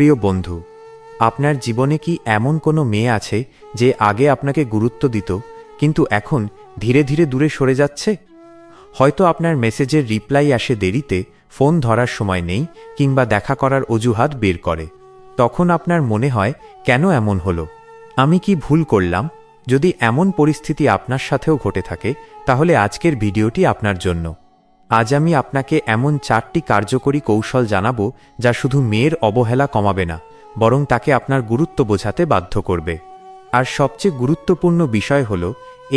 প্রিয় বন্ধু, আপনার জীবনে কি এমন কোনো মেয়ে আছে যে আগে আপনাকে গুরুত্ব দিত, কিন্তু এখন ধীরে ধীরে দূরে সরে যাচ্ছে? হয়তো আপনার মেসেজের রিপ্লাই আসে দেরিতে, ফোন ধরার সময় নেই, কিংবা দেখা করার অজুহাত বের করে। তখন আপনার মনে হয়, কেন এমন হলো? আমি কি ভুল করলাম? যদি এমন পরিস্থিতি আপনার সাথেও ঘটে থাকে, তাহলে আজকের ভিডিওটি আপনার জন্য। আজ আমি আপনাকে এমন চারটি কার্যকরী কৌশল জানাব যা শুধু মেয়ের অবহেলা কমাবে না, বরং তাকে আপনার গুরুত্ব বোঝাতে বাধ্য করবে। আর সবচেয়ে গুরুত্বপূর্ণ বিষয় হল,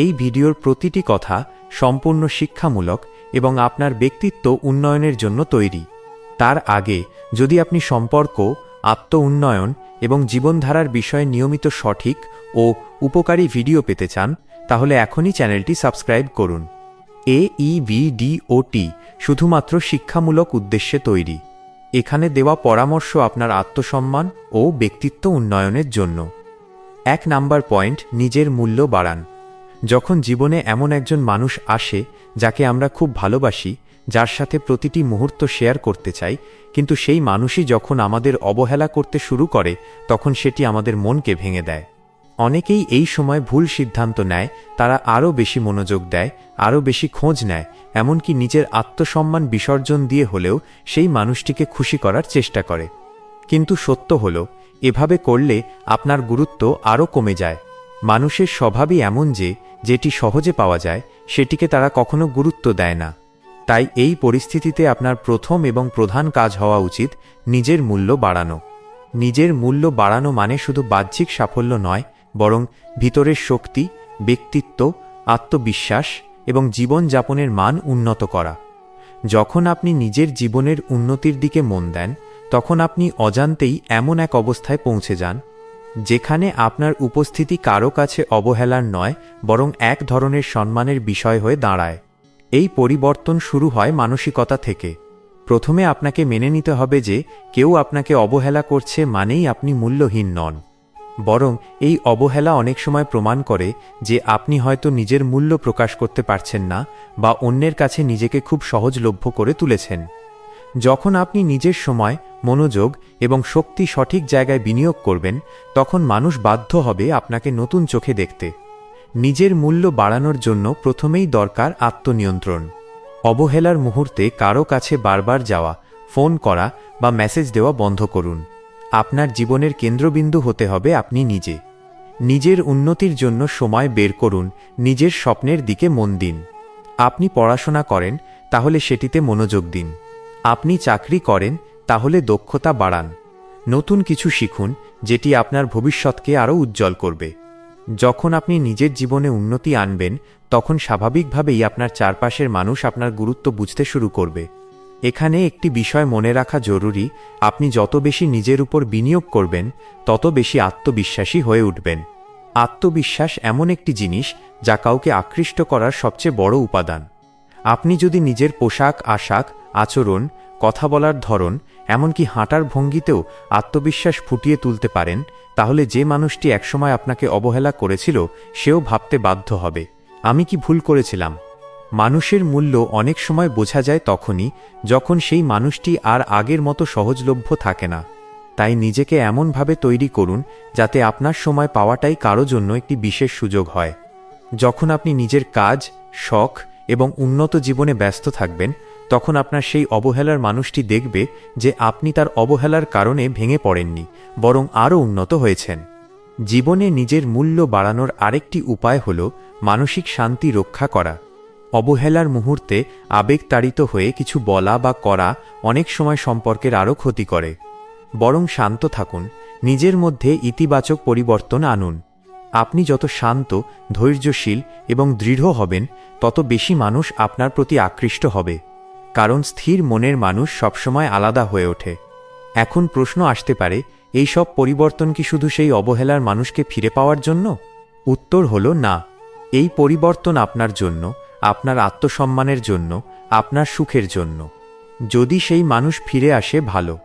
এই ভিডিওর প্রতিটি কথা সম্পূর্ণ শিক্ষামূলক এবং আপনার ব্যক্তিত্ব উন্নয়নের জন্য তৈরি। তার আগে, যদি আপনি সম্পর্ক আত্ম উন্নয়ন এবং জীবনধারার বিষয়ে নিয়মিত সঠিক ও উপকারী ভিডিও পেতে চান, তাহলে এখনই চ্যানেলটি সাবস্ক্রাইব করুন। এ টি শুধুমাত্র শিক্ষামূলক উদ্দেশ্যে তৈরি। এখানে দেওয়া পরামর্শ আপনার আত্মসম্মান ও ব্যক্তিত্ব উন্নয়নের জন্য। এক নাম্বার পয়েন্ট, নিজের মূল্য বাড়ান। যখন জীবনে এমন একজন মানুষ আসে, যাকে আমরা খুব ভালোবাসি, যার সাথে প্রতিটি মুহূর্ত শেয়ার করতে চাই, কিন্তু সেই মানুষই যখন আমাদের অবহেলা করতে শুরু করে, তখন সেটি আমাদের মনকে ভেঙে দেয়। অনেকেই এই সময় ভুল সিদ্ধান্ত নেয়, তারা আরও বেশি মনোযোগ দেয়, আরও বেশি খোঁজ নেয়, এমনকি নিজের আত্মসম্মান বিসর্জন দিয়ে হলেও সেই মানুষটিকে খুশি করার চেষ্টা করে। কিন্তু সত্য হল, এভাবে করলে আপনার গুরুত্ব আরও কমে যায়। মানুষের স্বভাবই এমন যে, যেটি সহজে পাওয়া যায়, সেটিকে তারা কখনো গুরুত্ব দেয় না। তাই এই পরিস্থিতিতে আপনার প্রথম এবং প্রধান কাজ হওয়া উচিত, নিজের মূল্য বাড়ানো। নিজের মূল্য বাড়ানো মানে শুধু বাহ্যিক সাফল্য নয় বরং ভিতরের শক্তি, ব্যক্তিত্ব, আত্মবিশ্বাস এবং জীবনযাপনের মান উন্নত করা। যখন আপনি নিজের জীবনের উন্নতির দিকে মন দেন, তখন আপনি অজান্তেই এমন এক অবস্থায় পৌঁছে যান, যেখানে আপনার উপস্থিতি কারও কাছে অবহেলার নয়, বরং এক ধরনের সম্মানের বিষয় হয়ে দাঁড়ায়। এই পরিবর্তন শুরু হয় মানসিকতা থেকে। প্রথমে আপনাকে মেনে নিতে হবে যে কেউ আপনাকে অবহেলা করছে মানেই আপনি মূল্যহীন নন। বরং এই অবহেলা অনেক সময় প্রমাণ করে যে আপনি হয়তো নিজের মূল্য প্রকাশ করতে পারছেন না বা অন্যের কাছে নিজেকে খুব সহজলভ্য করে তুলেছেন। যখন আপনি নিজের সময়, মনোযোগ এবং শক্তি সঠিক জায়গায় বিনিয়োগ করবেন, তখন মানুষ বাধ্য হবে আপনাকে নতুন চোখে দেখতে। নিজের মূল্য বাড়ানোর জন্য প্রথমেই দরকার আত্মনিয়ন্ত্রণ। অবহেলার মুহূর্তে কারও কাছে বারবার যাওয়া, ফোন করা বা মেসেজ দেওয়া বন্ধ করুন। আপনার জীবনের কেন্দ্রবিন্দু হতে হবে আপনি নিজে। নিজের উন্নতির জন্য সময় বের করুন, নিজের স্বপ্নের দিকে মন দিন। আপনি পড়াশোনা করেন, তাহলে সেটিতে মনোযোগ দিন। আপনি চাকরি করেন, তাহলে দক্ষতা বাড়ান। নতুন কিছু শিখুন, যেটি আপনার ভবিষ্যৎকে আরও উজ্জ্বল করবে। যখন আপনি নিজের জীবনে উন্নতি আনবেন, তখন স্বাভাবিকভাবেই আপনার চারপাশের মানুষ আপনার গুরুত্ব বুঝতে শুরু করবে। এখানে একটি বিষয় মনে রাখা জরুরি, আপনি যত বেশি নিজের উপর বিনিয়োগ করবেন, তত বেশি আত্মবিশ্বাসী হয়ে উঠবেন। আত্মবিশ্বাস এমন একটি জিনিস, যা কাউকে আকৃষ্ট করার সবচেয়ে বড় উপাদান। আপনি যদি নিজের পোশাক, আশাক, আচরণ, কথা বলার ধরন, এমনকি হাঁটার ভঙ্গিতেও আত্মবিশ্বাস ফুটিয়ে তুলতে পারেন, তাহলে যে মানুষটি একসময় আপনাকে অবহেলা করেছিল, সেও ভাবতে বাধ্য হবে। আমি কি ভুল করেছিলাম? মানুষের মূল্য অনেক সময় বোঝা যায় তখনই, যখন সেই মানুষটি আর আগের মতো সহজলভ্য থাকে না। তাই নিজেকে এমনভাবে তৈরি করুন, যাতে আপনার সময় পাওয়াটাই কারও জন্য একটি বিশেষ সুযোগ হয়। যখন আপনি নিজের কাজ, শখ এবং উন্নত জীবনে ব্যস্ত থাকবেন, তখন আপনার সেই অবহেলার মানুষটি দেখবে যে আপনি তার অবহেলার কারণে ভেঙে পড়েননি, বরং আরও উন্নত হয়েছেন। জীবনে নিজের মূল্য বাড়ানোর আরেকটি উপায় হল মানসিক শান্তি রক্ষা করা। অবহেলার মুহূর্তে আবেগতাড়িত হয়ে কিছু বলা বা করা অনেক সময় সম্পর্কের আরও ক্ষতি করে। বরং শান্ত থাকুন, নিজের মধ্যে ইতিবাচক পরিবর্তন আনুন। আপনি যত শান্ত, ধৈর্যশীল এবং দৃঢ় হবেন, তত বেশি মানুষ আপনার প্রতি আকৃষ্ট হবে। কারণ স্থির মনের মানুষ সবসময় আলাদা হয়ে ওঠে। এখন প্রশ্ন আসতে পারে, এই সব পরিবর্তন কি শুধু সেই অবহেলার মানুষকে ফিরে পাওয়ার জন্য? উত্তর হল না। এই পরিবর্তন আপনার জন্য আপনার আত্মসম্মানের জন্য, আপনার সুখের জন্য। যদি সেই মানুষ ফিরে আসে, ভালো।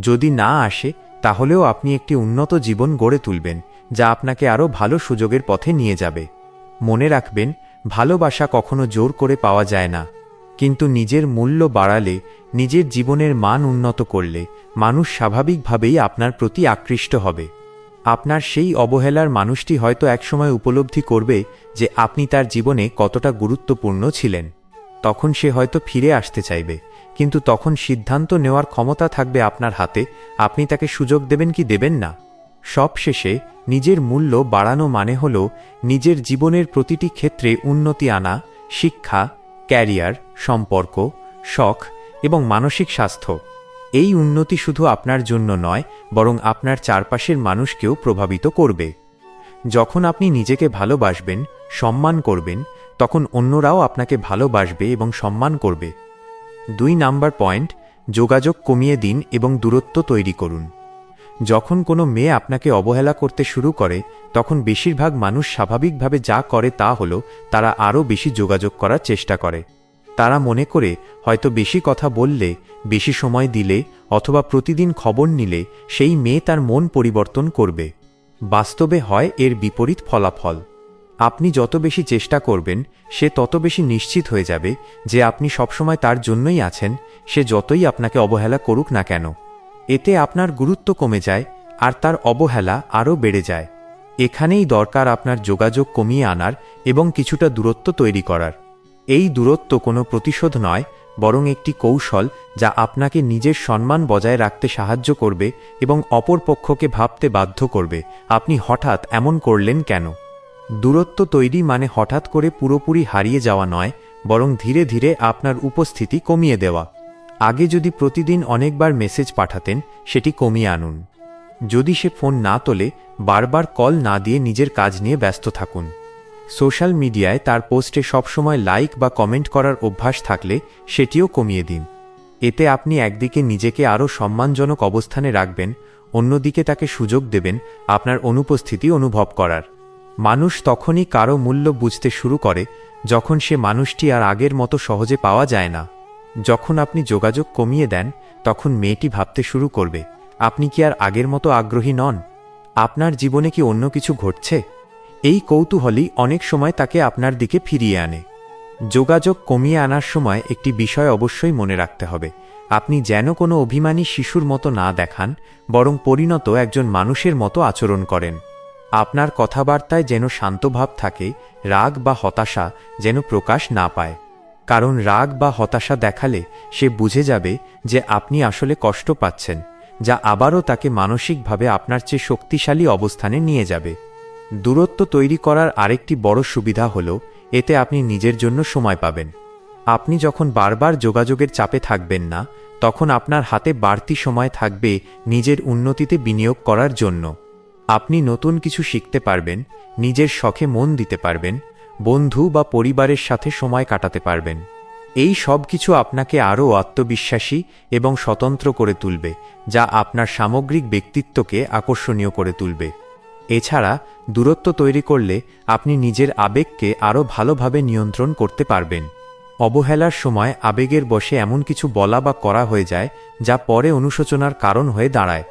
যদি না আসে, তাহলেও আপনি একটি উন্নত জীবন গড়ে তুলবেন, যা আপনাকে আরও ভালো সুযোগের পথে নিয়ে যাবে। মনে রাখবেন, ভালোবাসা কখনো জোর করে পাওয়া যায় না। কিন্তু নিজের মূল্য বাড়ালে, নিজের জীবনের মান উন্নত করলে, মানুষ স্বাভাবিকভাবেই আপনার প্রতি আকৃষ্ট হবে। আপনার সেই অবহেলার মানুষটি হয়তো একসময় উপলব্ধি করবে যে আপনি তার জীবনে কতটা গুরুত্বপূর্ণ ছিলেন। তখন সে হয়তো ফিরে আসতে চাইবে, কিন্তু তখন সিদ্ধান্ত নেওয়ার ক্ষমতা থাকবে আপনার হাতে, আপনি তাকে সুযোগ দেবেন কি দেবেন না। সবশেষে, নিজের মূল্য বাড়ানো মানে হল নিজের জীবনের প্রতিটি ক্ষেত্রে উন্নতি আনা, শিক্ষা, ক্যারিয়ার, সম্পর্ক, শখ এবং মানসিক স্বাস্থ্য। এই উন্নতি শুধু আপনার জন্য নয়, বরং আপনার চারপাশের মানুষকেও প্রভাবিত করবে। যখন আপনি নিজেকে ভালোবাসবেন, সম্মান করবেন, তখন অন্যরাও আপনাকে ভালোবাসবে এবং সম্মান করবে। দুই নাম্বার পয়েন্ট, যোগাযোগ কমিয়ে দিন এবং দূরত্ব তৈরি করুন। যখন কোনো মেয়ে আপনাকে অবহেলা করতে শুরু করে, তখন বেশিরভাগ মানুষ স্বাভাবিকভাবে যা করে তা হল তারা আরও বেশি যোগাযোগ করার চেষ্টা করে। তারা মনে করে হয়তো বেশি কথা বললে, বেশি সময় দিলে অথবা প্রতিদিন খবর নিলে সেই মেয়ে তার মন পরিবর্তন করবে। বাস্তবে হয় এর বিপরীত ফলাফল। আপনি যত বেশি চেষ্টা করবেন, সে তত বেশি নিশ্চিত হয়ে যাবে যে আপনি সবসময় তার জন্যই আছেন, সে যতই আপনাকে অবহেলা করুক না কেন। এতে আপনার গুরুত্ব কমে যায় আর তার অবহেলা আরও বেড়ে যায়। এখানেই দরকার আপনার যোগাযোগ কমিয়ে আনার এবং কিছুটা দূরত্ব তৈরি করার। এই দূরত্ব কোনো প্রতিশোধ নয়, বরং একটি কৌশল যা আপনাকে নিজের সম্মান বজায় রাখতে সাহায্য করবে এবং অপর পক্ষকে ভাবতে বাধ্য করবে, আপনি হঠাৎ এমন করলেন কেন? দূরত্ব তৈরি মানে হঠাৎ করে পুরোপুরি হারিয়ে যাওয়া নয়, বরং ধীরে ধীরে আপনার উপস্থিতি কমিয়ে দেওয়া। আগে যদি প্রতিদিন অনেকবার মেসেজ পাঠাতেন, সেটি কমিয়ে আনুন। যদি সে ফোন না তোলে, বারবার কল না দিয়ে নিজের কাজ নিয়ে ব্যস্ত থাকুন। সোশ্যাল মিডিয়ায় তার পোস্টে সবসময় লাইক বা কমেন্ট করার অভ্যাস থাকলে সেটিও কমিয়ে দিন। এতে আপনি একদিকে নিজেকে আরও সম্মানজনক অবস্থানে রাখবেন, অন্যদিকে তাকে সুযোগ দেবেন আপনার অনুপস্থিতি অনুভব করার। মানুষ তখনই কারও মূল্য বুঝতে শুরু করে যখন সে মানুষটি আর আগের মতো সহজে পাওয়া যায় না। যখন আপনি যোগাযোগ কমিয়ে দেন, তখন মেয়েটি ভাবতে শুরু করবে, আপনি কি আর আগের মতো আগ্রহী নন? আপনার জীবনে কি অন্য কিছু ঘটছে? এই কৌতূহলই অনেক সময় তাকে আপনার দিকে ফিরিয়ে আনে। যোগাযোগ কমিয়ে আনার সময় একটি বিষয় অবশ্যই মনে রাখতে হবে। আপনি যেন কোনো অভিমানী শিশুর মতো না দেখান, বরং পরিণত একজন মানুষের মতো আচরণ করেন। আপনার কথাবার্তায় যেন শান্তভাব থাকে, রাগ বা হতাশা যেন প্রকাশ না পায়। কারণ রাগ বা হতাশা দেখালে সে বুঝে যাবে যে আপনি আসলে কষ্ট পাচ্ছেন, যা আবারও তাকে মানসিকভাবে আপনার চেয়ে শক্তিশালী অবস্থানে নিয়ে যাবে। দূরত্ব তৈরি করার আরেকটি বড় সুবিধা হল, এতে আপনি নিজের জন্য সময় পাবেন। আপনি যখন বারবার যোগাযোগের চাপে থাকবেন না, তখন আপনার হাতে বাড়তি সময় থাকবে নিজের উন্নতিতে বিনিয়োগ করার জন্য। আপনি নতুন কিছু শিখতে পারবেন, নিজের শখে মন দিতে পারবেন, বন্ধু বা পরিবারের সাথে সময় কাটাতে পারবেন। এই সব কিছু আপনাকে আরও আত্মবিশ্বাসী এবং স্বতন্ত্র করে তুলবে, যা আপনার সামগ্রিক ব্যক্তিত্বকে আকর্ষণীয় করে তুলবে। এছাড়া দূরত্ব তৈরি করলে আপনি নিজের আবেগকে আরও ভালোভাবে নিয়ন্ত্রণ করতে পারবেন। অবহেলার সময় আবেগের বসে এমন কিছু বলা বা করা হয়ে যায় যা পরে অনুশোচনার কারণ হয়ে দাঁড়ায়।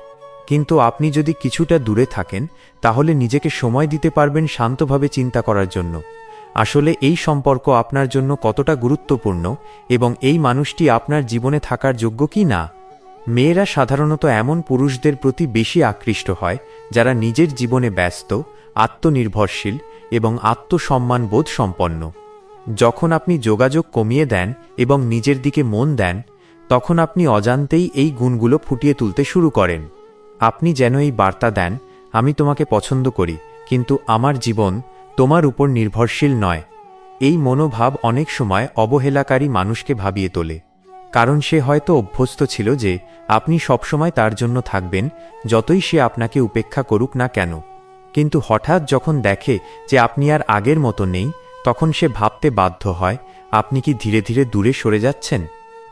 কিন্তু আপনি যদি কিছুটা দূরে থাকেন, তাহলে নিজেকে সময় দিতে পারবেন শান্তভাবে চিন্তা করার জন্য। আসলে এই সম্পর্ক আপনার জন্য কতটা গুরুত্বপূর্ণ এবং এই মানুষটি আপনার জীবনে থাকার যোগ্য কি না? মেয়েরা সাধারণত এমন পুরুষদের প্রতি বেশি আকৃষ্ট হয়, যারা নিজের জীবনে ব্যস্ত, আত্মনির্ভরশীল এবং আত্মসম্মান বোধ সম্পন্ন। যখন আপনি যোগাযোগ কমিয়ে দেন এবং নিজের দিকে মন দেন, তখন আপনি অজান্তেই এই গুণগুলো ফুটিয়ে তুলতে শুরু করেন। আপনি যেন এই বার্তা দেন, আমি তোমাকে পছন্দ করি, কিন্তু আমার জীবন তোমার উপর নির্ভরশীল নয়। এই মনোভাব অনেক সময় অবহেলাকারী মানুষকে ভাবিয়ে তোলে। কারণ সে হয়তো অভ্যস্ত ছিল যে আপনি সবসময় তার জন্য থাকবেন, যতই সে আপনাকে উপেক্ষা করুক না কেন। কিন্তু হঠাৎ যখন দেখে যে আপনি আর আগের মতো নেই, তখন সে ভাবতে বাধ্য হয়, আপনি কি ধীরে ধীরে দূরে সরে যাচ্ছেন?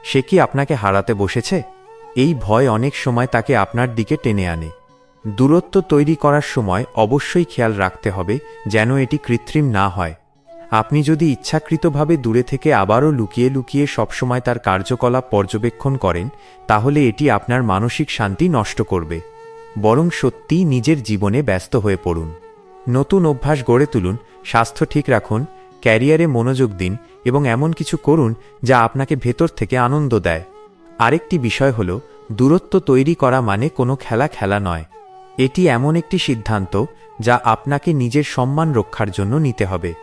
সে কি আপনাকে হারাতে বসেছে? এই ভয় অনেক সময় তাকে আপনার দিকে টেনে আনে। দূরত্ব তৈরি করার সময় অবশ্যই খেয়াল রাখতে হবে যেন এটি কৃত্রিম না হয়। আপনি যদি ইচ্ছাকৃতভাবে দূরে থেকে আবারও লুকিয়ে লুকিয়ে সবসময় তার কার্যকলাপ পর্যবেক্ষণ করেন, তাহলে এটি আপনার মানসিক শান্তি নষ্ট করবে। বরং সত্যিই নিজের জীবনে ব্যস্ত হয়ে পড়ুন। নতুন অভ্যাস গড়ে তুলুন, স্বাস্থ্য ঠিক রাখুন, ক্যারিয়ারে মনোযোগ দিন এবং এমন কিছু করুন যা আপনাকে ভেতর থেকে আনন্দ দেয়। আরেকটি বিষয় হল, দূরত্ব তৈরি করা মানে কোনো খেলা খেলা নয়। এটি এমন একটি সিদ্ধান্ত যা আপনাকে নিজের সম্মান রক্ষার জন্য নিতে হবে।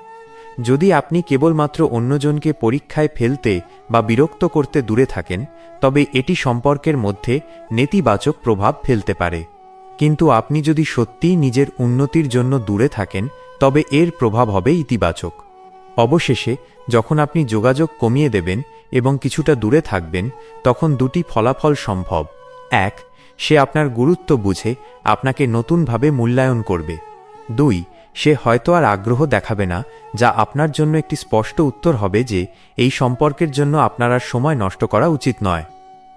যদি আপনি কেবলমাত্র অন্যজনকে পরীক্ষায় ফেলতে বা বিরক্ত করতে দূরে থাকেন, তবে এটি সম্পর্কের মধ্যে নেতিবাচক প্রভাব ফেলতে পারে। কিন্তু আপনি যদি সত্যিই নিজের উন্নতির জন্য দূরে থাকেন, তবে এর প্রভাব হবে ইতিবাচক। অবশেষে, যখন আপনি যোগাযোগ কমিয়ে দেবেন এবং কিছুটা দূরে থাকবেন, তখন দুটি ফলাফল সম্ভব। এক, সে আপনার গুরুত্ব বুঝে আপনাকে নতুনভাবে মূল্যায়ন করবে। দুই সে হয়তো আর আগ্রহ দেখাবে না, যা আপনার জন্য একটি স্পষ্ট উত্তর হবে যে এই সম্পর্কের জন্য আপনার আর সময় নষ্ট করা উচিত নয়।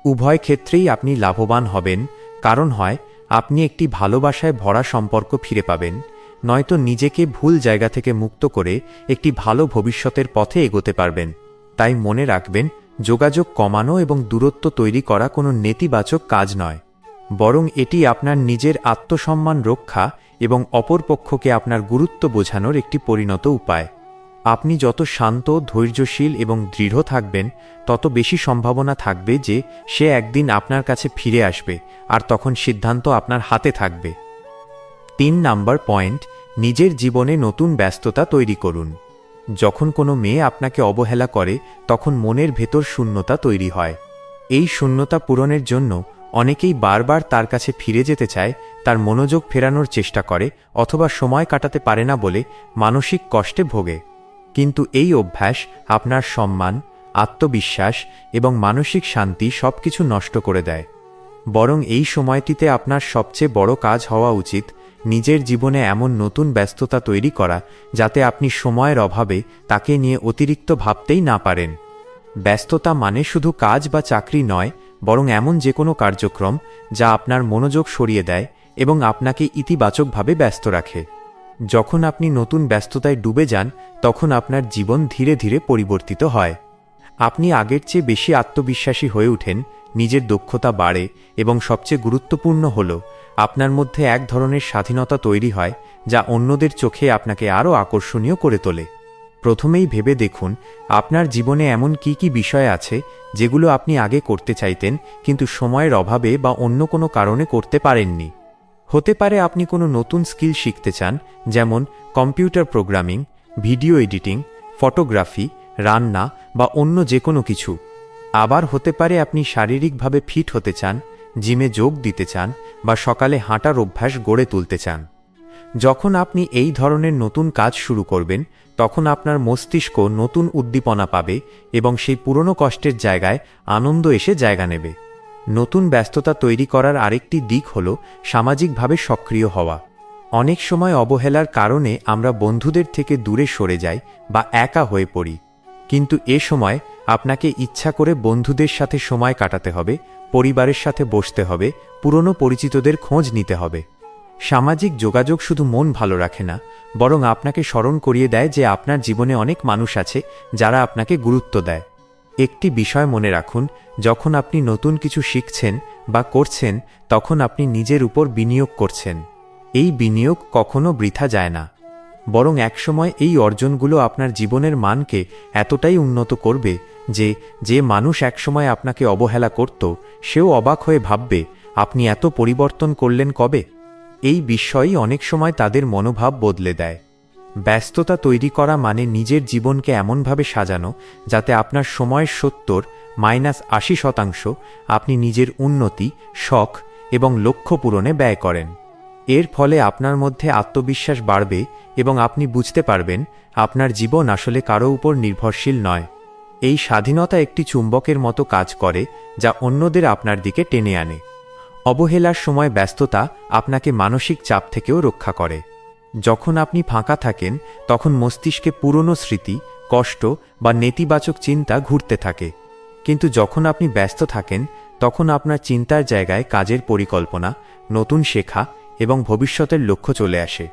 উভয় ক্ষেত্রেই আপনি লাভবান হবেন, কারণ হয়, আপনি একটি ভালোবাসায় ভরা সম্পর্ক ফিরে পাবেন, নয়তো নিজেকে ভুল জায়গা থেকে মুক্ত করে একটি ভালো ভবিষ্যতের পথে এগোতে পারবেন। তাই মনে রাখবেন, যোগাযোগ কমানো এবং দূরত্ব তৈরি করা কোনো নেতিবাচক কাজ নয়। বরং এটি আপনার নিজের আত্মসম্মান রক্ষা এবং অপরপক্ষকে আপনার গুরুত্ব বোঝানোর একটি পরিণত উপায়। আপনি যত শান্ত, ধৈর্যশীল এবং দৃঢ় থাকবেন, তত বেশি সম্ভাবনা থাকবে যে সে একদিন আপনার কাছে ফিরে আসবে আর তখন সিদ্ধান্ত আপনার হাতে থাকবে। তিন নাম্বার পয়েন্ট, নিজের জীবনে নতুন ব্যস্ততা তৈরি করুন। যখন কোনো মেয়ে আপনাকে অবহেলা করে, তখন মনের ভেতর শূন্যতা তৈরি হয়। এই শূন্যতা পূরণের জন্য অনেকেই বারবার তার কাছে ফিরে যেতে চায়, তার মনোযোগ ফেরানোর চেষ্টা করে অথবা সময় কাটাতে পারে না বলে মানসিক কষ্টে ভোগে। কিন্তু এই অভ্যাস আপনার সম্মান, আত্মবিশ্বাস এবং মানসিক শান্তি সবকিছু নষ্ট করে দেয়। বরং এই সময়টিতে আপনার সবচেয়ে বড় কাজ হওয়া উচিত নিজের জীবনে এমন নতুন ব্যস্ততা তৈরি করা যাতে আপনি সময়ের অভাবে তাকে নিয়ে অতিরিক্ত ভাবতেই না পারেন। ব্যস্ততা মানে শুধু কাজ বা চাকরি নয় বরং এমন যে কোনো কার্যক্রম যা আপনার মনোযোগ সরিয়ে দেয় এবং আপনাকে ইতিবাচকভাবে ব্যস্ত রাখে। যখন আপনি নতুন ব্যস্ততায় ডুবে যান, তখন আপনার জীবন ধীরে ধীরে পরিবর্তিত হয়। আপনি আগের চেয়ে বেশি আত্মবিশ্বাসী হয়ে ওঠেন, নিজের দক্ষতা বাড়ে এবং সবচেয়ে গুরুত্বপূর্ণ হল, আপনার মধ্যে এক ধরনের স্বাধীনতা তৈরি হয়, যা অন্যদের চোখে আপনাকে আরও আকর্ষণীয় করে তোলে। প্রথমেই ভেবে দেখুন, আপনার জীবনে এমন কি কি বিষয় আছে যেগুলো আপনি আগে করতে চাইতেন, কিন্তু সময়ের অভাবে বা অন্য কোনো কারণে করতে পারেননি। হতে পারে আপনি কোনো নতুন স্কিল শিখতে চান, যেমন computer programming, video editing, photography, রান্না বা অন্য যে কোনো কিছু। আবার হতে পারে আপনি শারীরিকভাবে ফিট হতে চান, জিমে যোগ দিতে চান বা সকালে হাঁটার অভ্যাস গড়ে তুলতে চান। যখন আপনি এই ধরনের নতুন কাজ শুরু করবেন তখন আপনার মস্তিষ্ক নতুন উদ্দীপনা পাবে এবং সেই পুরনো কষ্টের জায়গায় আনন্দ এসে জায়গা নেবে। নতুন ব্যস্ততা তৈরি করার আরেকটি দিক হল সামাজিকভাবে সক্রিয় হওয়া। অনেক সময় অবহেলার কারণে আমরা বন্ধুদের থেকে দূরে সরে যাই বা একা হয়ে পড়ি। কিন্তু এ সময় আপনাকে ইচ্ছা করে বন্ধুদের সাথে সময় কাটাতে হবে, পরিবারের সাথে বসতে হবে, পুরনো পরিচিতদের খোঁজ নিতে হবে। সামাজিক যোগাযোগ শুধু মন ভালো রাখে না, বরং আপনাকে স্মরণ করিয়ে দেয় যে আপনার জীবনে অনেক মানুষ আছে যারা আপনাকে গুরুত্ব দেয়। একটি বিষয় মনে রাখুন, যখন আপনি নতুন কিছু শিখছেন বা করছেন, তখন আপনি নিজের উপর বিনিয়োগ করছেন। এই বিনিয়োগ কখনো বৃথা যায় না। বরং একসময় এই অর্জনগুলো আপনার জীবনের মানকে এতটাই উন্নত করবে যে যে মানুষ একসময় আপনাকে অবহেলা করত, সেও অবাক হয়ে ভাববে, আপনি এত পরিবর্তন করলেন কবে? এই বিস্ময়ই অনেক সময় তাদের মনোভাব বদলে দেয়। ব্যস্ততা তৈরি করা মানে নিজের জীবনকে এমনভাবে সাজানো যাতে আপনার সময়ের সত্তর মাইনাস আশি শতাংশ আপনি নিজের উন্নতি, শখ এবং লক্ষ্য পূরণে ব্যয় করেন। এর ফলে আপনার মধ্যে আত্মবিশ্বাস বাড়বে এবং আপনি বুঝতে পারবেন আপনার জীবন আসলে কারও উপর নির্ভরশীল নয়। এই স্বাধীনতা একটি চুম্বকের মতো কাজ করে যা অন্যদের আপনার দিকে টেনে আনে। অবহেলার সময় ব্যস্ততা আপনাকে মানসিক চাপ থেকেও রক্ষা করে। যখন আপনি ফাঁকা থাকেন, তখন মস্তিষ্কে পুরনো স্মৃতি, কষ্ট বা নেতিবাচক চিন্তা ঘুরতে থাকে। কিন্তু যখন আপনি ব্যস্ত থাকেন, তখন আপনার চিন্তার জায়গায় কাজের পরিকল্পনা, নতুন শেখা এবং ভবিষ্যতের লক্ষ্য চলে আসে।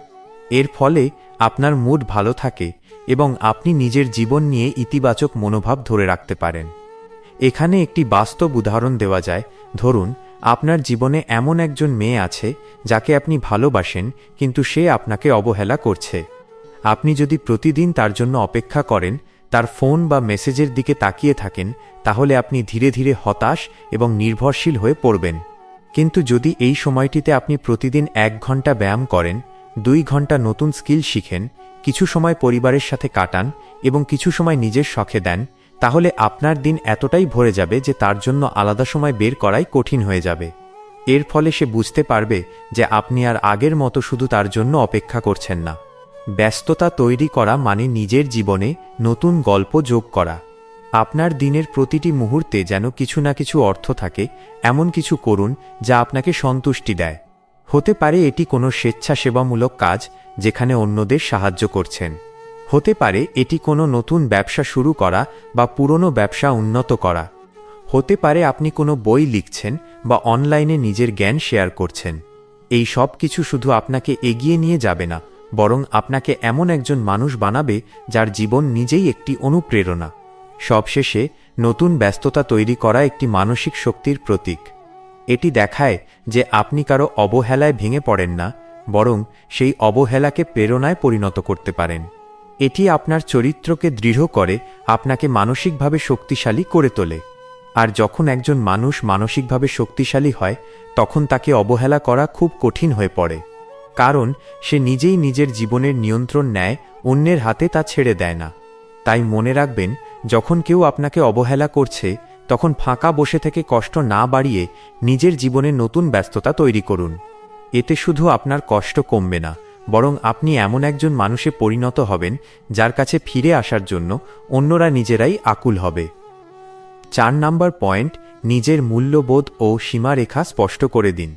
এর ফলে আপনার মুড ভালো থাকে এবং আপনি নিজের জীবন নিয়ে ইতিবাচক মনোভাব ধরে রাখতে পারেন। এখানে একটি বাস্তব উদাহরণ দেওয়া যায়। ধরুন আপনার জীবনে এমন একজন মেয়ে আছে, যাকে আপনি ভালোবাসেন, কিন্তু সে আপনাকে অবহেলা করছে। আপনি যদি প্রতিদিন তার জন্য অপেক্ষা করেন, তার ফোন বা মেসেজের দিকে তাকিয়ে থাকেন, তাহলে আপনি ধীরে ধীরে হতাশ এবং নির্ভরশীল হয়ে পড়বেন। কিন্তু যদি এই সময়টিতে আপনি প্রতিদিন এক ঘণ্টা ব্যায়াম করেন, দুই ঘণ্টা নতুন স্কিল শিখেন, কিছু সময় পরিবারের সাথে কাটান এবং কিছু সময় নিজের শখে দেন তাহলে আপনার দিন এতটাই ভরে যাবে যে তার জন্য আলাদা সময় বের করাই কঠিন হয়ে যাবে। এর ফলে সে বুঝতে পারবে যে আপনি আর আগের মতো শুধু তার জন্য অপেক্ষা করছেন না। ব্যস্ততা তৈরি করা মানে নিজের জীবনে নতুন গল্প যোগ করা। আপনার দিনের প্রতিটি মুহূর্তে যেন কিছু না কিছু অর্থ থাকে, এমন কিছু করুন যা আপনাকে সন্তুষ্টি দেয়। হতে পারে এটি কোনো স্বেচ্ছাসেবামূলক কাজ যেখানে অন্যদের সাহায্য করছেন। হতে পারে এটি কোনো নতুন ব্যবসা শুরু করা বা পুরনো ব্যবসা উন্নত করা। হতে পারে আপনি কোনো বই লিখছেন বা অনলাইনে নিজের জ্ঞান শেয়ার করছেন। এই সব কিছু শুধু আপনাকে এগিয়ে নিয়ে যাবে না, বরং আপনাকে এমন একজন মানুষ বানাবে যার জীবন নিজেই একটি অনুপ্রেরণা। সবশেষে, নতুন ব্যস্ততা তৈরি করা একটি মানসিক শক্তির প্রতীক। এটি দেখায় যে আপনি কারও অবহেলায় ভেঙে পড়েন না, বরং সেই অবহেলাকে প্রেরণায় পরিণত করতে পারেন। এটি আপনার চরিত্রকে দৃঢ় করে, আপনাকে মানসিকভাবে শক্তিশালী করে তোলে। আর যখন একজন মানুষ মানসিকভাবে শক্তিশালী হয়, তখন তাকে অবহেলা করা খুব কঠিন হয়ে পড়ে। কারণ, সে নিজেই নিজের জীবনের নিয়ন্ত্রণ নেয়, অন্যের হাতে তা ছেড়ে দেয় না। তাই মনে রাখবেন, যখন কেউ আপনাকে অবহেলা করছে, তখন ফাঁকা বসে থেকে কষ্ট না বাড়িয়ে নিজের জীবনে নতুন ব্যস্ততা তৈরি করুন। এতে শুধু আপনার কষ্ট কমবে না। বরং আপনি এমন একজন মানুষে পরিণত হবেন, যার কাছে ফিরে আসার জন্য অন্যরা নিজেরাই আকুল হবে। চার নাম্বার পয়েন্ট, নিজের মূল্যবোধ ও সীমারেখা স্পষ্ট করে দিন।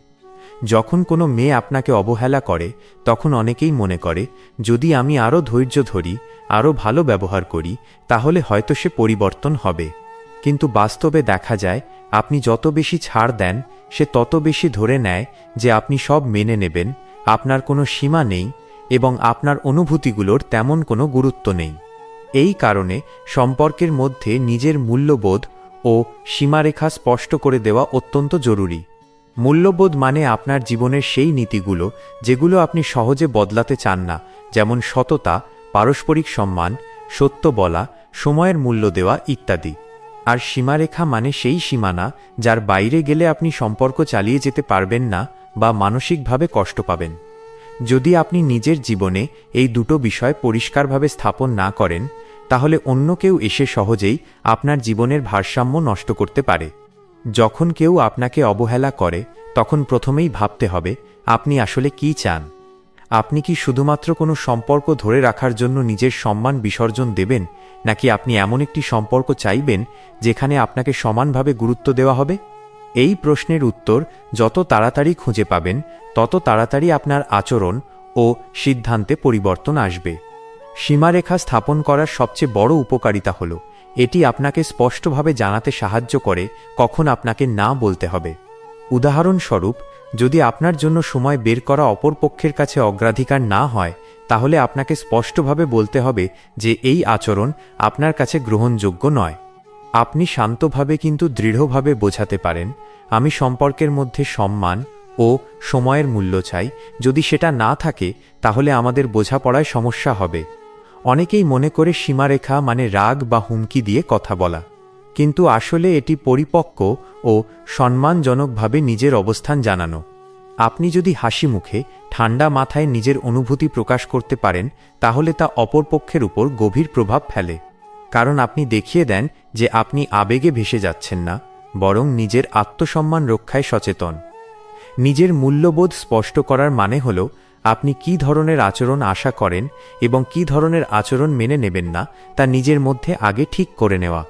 যখন কোনো মেয়ে আপনাকে অবহেলা করে, তখন অনেকেই মনে করে, যদি আমি আরও ধৈর্য ধরি আরও ভালো ব্যবহার করি, তাহলে হয়তো সে পরিবর্তন হবে। কিন্তু বাস্তবে দেখা যায়, আপনি যত বেশি ছাড় দেন, সে তত বেশি ধরে নেয় যে আপনি সব মেনে নেবেন আপনার কোনো সীমা নেই এবং আপনার অনুভূতিগুলোর তেমন কোনো গুরুত্ব নেই। এই কারণে সম্পর্কের মধ্যে নিজের মূল্যবোধ ও সীমারেখা স্পষ্ট করে দেওয়া অত্যন্ত জরুরি। মূল্যবোধ মানে আপনার জীবনের সেই নীতিগুলো যেগুলো আপনি সহজে বদলাতে চান না, যেমন সততা, পারস্পরিক সম্মান, সত্য বলা, সময়ের মূল্য দেওয়া ইত্যাদি। আর সীমারেখা মানে সেই সীমানা যার বাইরে গেলে আপনি সম্পর্ক চালিয়ে যেতে পারবেন না বা মানসিকভাবে কষ্ট পাবেন। যদি আপনি নিজের জীবনে এই দুটো বিষয় পরিষ্কারভাবে স্থাপন না করেন, তাহলে অন্য কেউ এসে সহজেই আপনার জীবনের ভারসাম্য নষ্ট করতে পারে। যখন কেউ আপনাকে অবহেলা করে, তখন প্রথমেই ভাবতে হবে, আপনি আসলে কি চান? আপনি কি শুধুমাত্র কোনো সম্পর্ক ধরে রাখার জন্য নিজের সম্মান বিসর্জন দেবেন, নাকি আপনি এমন একটি সম্পর্ক চাইবেন, যেখানে আপনাকে সমানভাবে গুরুত্ব দেওয়া হবে? এই প্রশ্নের উত্তর যত তাড়াতাড়ি খুঁজে পাবেন, তত তাড়াতাড়ি আপনার আচরণ ও সিদ্ধান্তে পরিবর্তন আসবে। সীমারেখা স্থাপন করার সবচেয়ে বড় উপকারিতা হল, এটি আপনাকে স্পষ্টভাবে জানাতে সাহায্য করে কখন আপনাকে না বলতে হবে। উদাহরণস্বরূপ, যদি আপনার জন্য সময় বের করা অপরপক্ষের কাছে অগ্রাধিকার না হয়, তাহলে আপনাকে স্পষ্টভাবে বলতে হবে যে এই আচরণ আপনার কাছে গ্রহণযোগ্য নয়। আপনি শান্তভাবে কিন্তু দৃঢ়ভাবে বোঝাতে পারেন, আমি সম্পর্কের মধ্যে সম্মান ও সময়ের মূল্য চাই, যদি সেটা না থাকে, তাহলে আমাদের বোঝাপড়ায় সমস্যা হবে। অনেকেই মনে করে সীমারেখা মানে রাগ বা হুমকি দিয়ে কথা বলা। কিন্তু আসলে এটি পরিপক্ক ও সম্মানজনকভাবে নিজের অবস্থান জানানো। আপনি যদি হাসি মুখে, ঠান্ডা মাথায় নিজের অনুভূতি প্রকাশ করতে পারেন, তাহলে তা অপরপক্ষের উপর গভীর প্রভাব ফেলে। কারণ আপনি দেখিয়ে দেন যে আপনি আবেগে ভেসে যাচ্ছেন না, বরং নিজের আত্মসম্মান রক্ষায় সচেতন। নিজের মূল্যবোধ স্পষ্ট করার মানে হল, আপনি কি ধরনের আচরণ আশা করেন এবং কি ধরনের আচরণ মেনে নেবেন না, তা নিজের মধ্যে আগে ঠিক করে নেওয়া।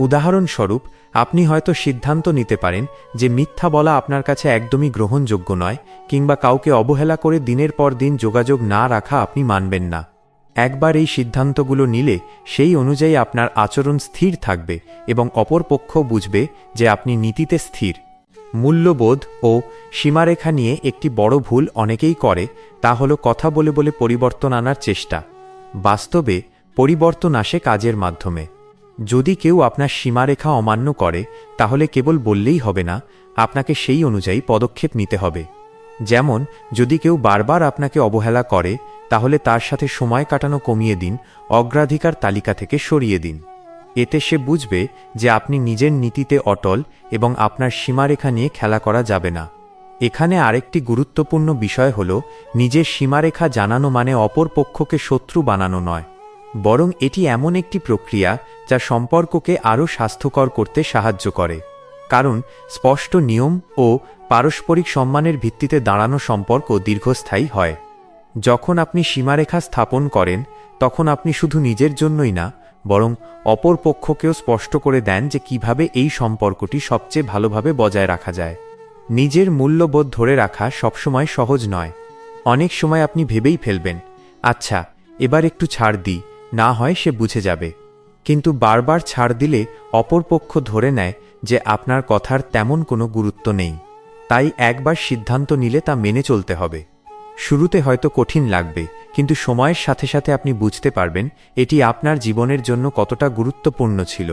উদাহরণস্বরূপ, আপনি হয়তো সিদ্ধান্ত নিতে পারেন যে মিথ্যা বলা আপনার কাছে একদমই গ্রহণযোগ্য নয়, কিংবা কাউকে অবহেলা করে দিনের পর দিন যোগাযোগ না রাখা আপনি মানবেন না। একবার এই সিদ্ধান্তগুলো নিলে সেই অনুযায়ী আপনার আচরণ স্থির থাকবে এবং অপর পক্ষ বুঝবে যে আপনি নীতিতে স্থির। মূল্যবোধ ও সীমারেখা নিয়ে একটি বড় ভুল অনেকেই করে, তা হল কথা বলে বলে পরিবর্তন আনার চেষ্টা। বাস্তবে, পরিবর্তন আসে কাজের মাধ্যমে। যদি কেউ আপনার সীমারেখা অমান্য করে, তাহলে কেবল বললেই হবে না, আপনাকে সেই অনুযায়ী পদক্ষেপ নিতে হবে। যেমন, যদি কেউ বারবার আপনাকে অবহেলা করে, তাহলে তার সাথে সময় কাটানো কমিয়ে দিন, অগ্রাধিকার তালিকা থেকে সরিয়ে দিন। এতে সে বুঝবে যে আপনি নিজের নীতিতে অটল এবং আপনার সীমারেখা নিয়ে খেলা করা যাবে না। এখানে আরেকটি গুরুত্বপূর্ণ বিষয় হল, নিজের সীমারেখা জানানো মানে অপর পক্ষকে শত্রু বানানো নয়। বরং এটি এমন একটি প্রক্রিয়া যা সম্পর্ককে আরও স্বাস্থ্যকর করতে সাহায্য করে। কারণ স্পষ্ট নিয়ম ও পারস্পরিক সম্মানের ভিত্তিতে দাঁড়ানো সম্পর্ক দীর্ঘস্থায়ী হয়। যখন আপনি সীমারেখা স্থাপন করেন, তখন আপনি শুধু নিজের জন্যই না, বরং অপর পক্ষকেও স্পষ্ট করে দেন যে কীভাবে এই সম্পর্কটি সবচেয়ে ভালোভাবে বজায় রাখা যায়। নিজের মূল্যবোধ ধরে রাখা সবসময় সহজ নয়। অনেক সময় আপনি ভেবেই ফেলবেন আচ্ছা এবার একটু ছাড় দিই, না হয় সে বুঝে যাবে। কিন্তু বারবার ছাড় দিলে অপর পক্ষ ধরে নেয় যে আপনার কথার তেমন কোনো গুরুত্ব নেই। তাই একবার সিদ্ধান্ত নিলে তা মেনে চলতে হবে। শুরুতে হয়তো কঠিন লাগবে, কিন্তু সময়ের সাথে সাথে আপনি বুঝতে পারবেন এটি আপনার জীবনের জন্য কতটা গুরুত্বপূর্ণ ছিল।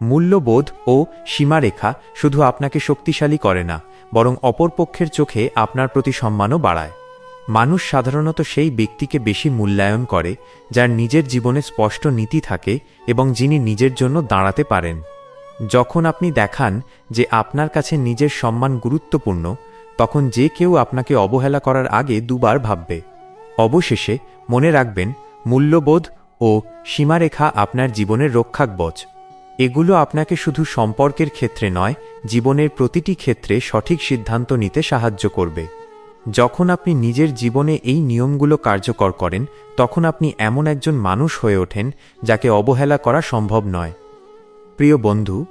মূল্যবোধ ও সীমারেখা শুধু আপনাকে শক্তিশালী করে না, বরং অপরপক্ষের চোখে আপনার প্রতি সম্মানও বাড়ায়। মানুষ সাধারণত সেই ব্যক্তিকে বেশি মূল্যায়ন করে, যার নিজের জীবনে স্পষ্ট নীতি থাকে এবং যিনি নিজের জন্য দাঁড়াতে পারেন। যখন আপনি দেখান যে আপনার কাছে নিজের সম্মান গুরুত্বপূর্ণ, তখন যে কেউ আপনাকে অবহেলা করার আগে দুবার ভাববে। অবশেষে মনে রাখবেন, মূল্যবোধ ও সীমারেখা আপনার জীবনের রক্ষাকবচ। এগুলো আপনাকে শুধু সম্পর্কের ক্ষেত্রে নয়, জীবনের প্রতিটি ক্ষেত্রে সঠিক সিদ্ধান্ত নিতে সাহায্য করবে। যখন আপনি নিজের জীবনে এই নিয়মগুলো কার্যকর করেন, তখন আপনি এমন একজন মানুষ হয়ে ওঠেন যাকে অবহেলা করা সম্ভব নয়। প্রিয় বন্ধু,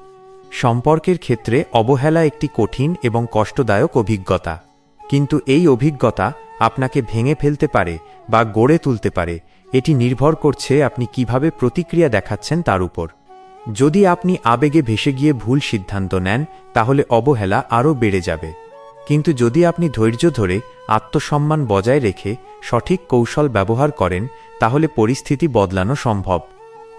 সম্পর্কের ক্ষেত্রে অবহেলা একটি কঠিন এবং কষ্টদায়ক অভিজ্ঞতা। কিন্তু এই অভিজ্ঞতা আপনাকে ভেঙে ফেলতে পারে বা গড়ে তুলতে পারে। এটি নির্ভর করছে আপনি কীভাবে প্রতিক্রিয়া দেখাচ্ছেন তার উপর। যদি আপনি আবেগে ভেসে গিয়ে ভুল সিদ্ধান্ত নেন, তাহলে অবহেলা আরও বেড়ে যাবে। কিন্তু যদি আপনি ধৈর্য ধরে, আত্মসম্মান বজায় রেখে সঠিক কৌশল ব্যবহার করেন, তাহলে পরিস্থিতি বদলানো সম্ভব।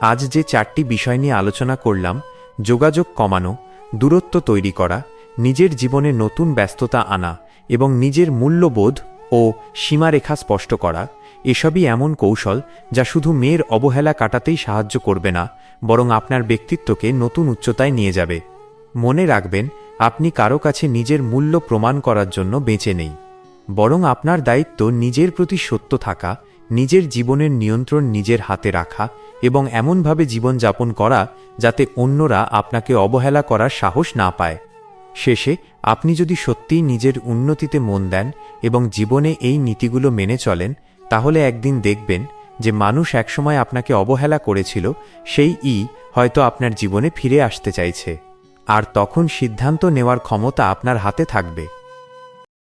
আজ যে চারটি বিষয় নিয়ে আলোচনা করলাম, যোগাযোগ কমানো, দূরত্ব তৈরি করা, নিজের জীবনে নতুন ব্যস্ততা আনা এবং নিজের মূল্যবোধ ও সীমারেখা স্পষ্ট করা, এসবই এমন কৌশল যা শুধু মেয়ের অবহেলা কাটাতেই সাহায্য করবে না, বরং আপনার ব্যক্তিত্বকে নতুন উচ্চতায় নিয়ে যাবে। মনে রাখবেন, আপনি কারও কাছে নিজের মূল্য প্রমাণ করার জন্য বেঁচে নেই। বরং আপনার দায়িত্ব নিজের প্রতি সত্য থাকা নিজের জীবনের নিয়ন্ত্রণ নিজের হাতে রাখা এবং এমনভাবে জীবনযাপন করা যাতে অন্যরা আপনাকে অবহেলা করার সাহস না পায়। শেষে, আপনি যদি সত্যিই নিজের উন্নতিতে মন দেন এবং জীবনে এই নীতিগুলো মেনে চলেন, তাহলে একদিন দেখবেন যে মানুষ একসময় আপনাকে অবহেলা করেছিল, সেই ই হয়তো আপনার জীবনে ফিরে আসতে চাইছে। আর তখন সিদ্ধান্ত নেওয়ার ক্ষমতা আপনার হাতে থাকবে।